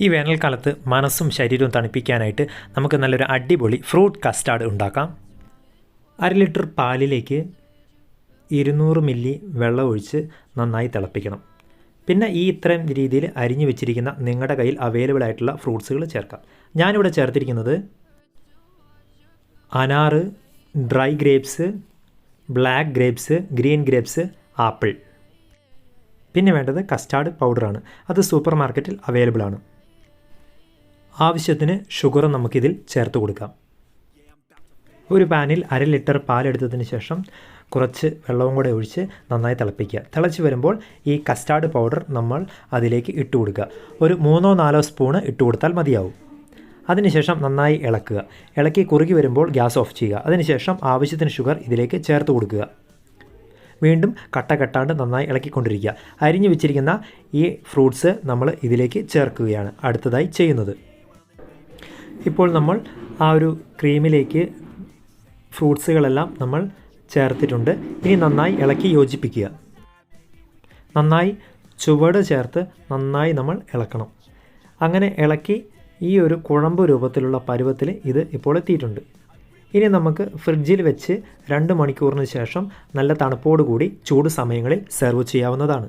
ഈ വേനൽക്കാലത്ത് മനസ്സും ശരീരവും തണുപ്പിക്കാനായിട്ട് നമുക്ക് നല്ലൊരു അടിപൊളി ഫ്രൂട്ട് കസ്റ്റാർഡ് ഉണ്ടാക്കാം. അര ലിറ്റർ പാലിലേക്ക് ഇരുന്നൂറ് മില്ലി വെള്ളം ഒഴിച്ച് നന്നായി തിളപ്പിക്കണം. പിന്നെ ഈ ഇത്രയും രീതിയിൽ അരിഞ്ഞു വെച്ചിരിക്കുന്ന നിങ്ങളുടെ കയ്യിൽ അവൈലബിൾ ആയിട്ടുള്ള ഫ്രൂട്ട്സുകൾ ചേർക്കാം. ഞാനിവിടെ ചേർത്തിരിക്കുന്നത് അനാറ് dry grapes black grapes green grapes apple. പിന്നെ വേണ്ടത് കസ്റ്റാർഡ് പൗഡറാണ്. അത് സൂപ്പർ മാർക്കറ്റിൽ അവൈലബിൾ ആണ്. ആവശ്യത്തിന് ഷുഗർ നമുക്കിതിൽ ചേർത്ത് കൊടുക്കാം. ഒരു പാനിൽ അര ലിറ്റർ പാലെടുത്തതിന് ശേഷം കുറച്ച് വെള്ളവും കൂടെ ഒഴിച്ച് നന്നായി തിളപ്പിക്കുക. തിളച്ച് വരുമ്പോൾ ഈ കസ്റ്റാർഡ് പൗഡർ നമ്മൾ അതിലേക്ക് ഇട്ട് കൊടുക്കുക. ഒരു മൂന്നോ നാലോ സ്പൂണ് ഇട്ട് കൊടുത്താൽ മതിയാവും. അതിനുശേഷം നന്നായി ഇളക്കുക. ഇളക്കി കുറുകി വരുമ്പോൾ ഗ്യാസ് ഓഫ് ചെയ്യുക. അതിനുശേഷം ആവശ്യത്തിന് ഷുഗർ ഇതിലേക്ക് ചേർത്ത് കൊടുക്കുക. വീണ്ടും കട്ട കെട്ടാണ്ട് നന്നായി ഇളക്കിക്കൊണ്ടിരിക്കുക. അരിഞ്ഞു വെച്ചിരിക്കുന്ന ഈ ഫ്രൂട്ട്സ് നമ്മൾ ഇതിലേക്ക് ചേർക്കുകയാണ് അടുത്തതായി ചെയ്യുന്നത്. ഇപ്പോൾ നമ്മൾ ആ ഒരു ക്രീമിലേക്ക് ഫ്രൂട്ട്സുകളെല്ലാം നമ്മൾ ചേർത്തിട്ടുണ്ട്. ഇനി നന്നായി ഇളക്കി യോജിപ്പിക്കുക. നന്നായി ചുവട് ചേർത്ത് നന്നായി നമ്മൾ ഇളക്കണം. അങ്ങനെ ഇളക്കി ഈ ഒരു കുഴമ്പ് രൂപത്തിലുള്ള പരുവത്തിൽ ഇത് ഇപ്പോൾ എത്തിയിട്ടുണ്ട്. ഇനി നമുക്ക് ഫ്രിഡ്ജിൽ വെച്ച് രണ്ട് മണിക്കൂറിന് ശേഷം നല്ല തണുപ്പോടുകൂടി ചൂട് സമയങ്ങളിൽ സെർവ് ചെയ്യാവുന്നതാണ്.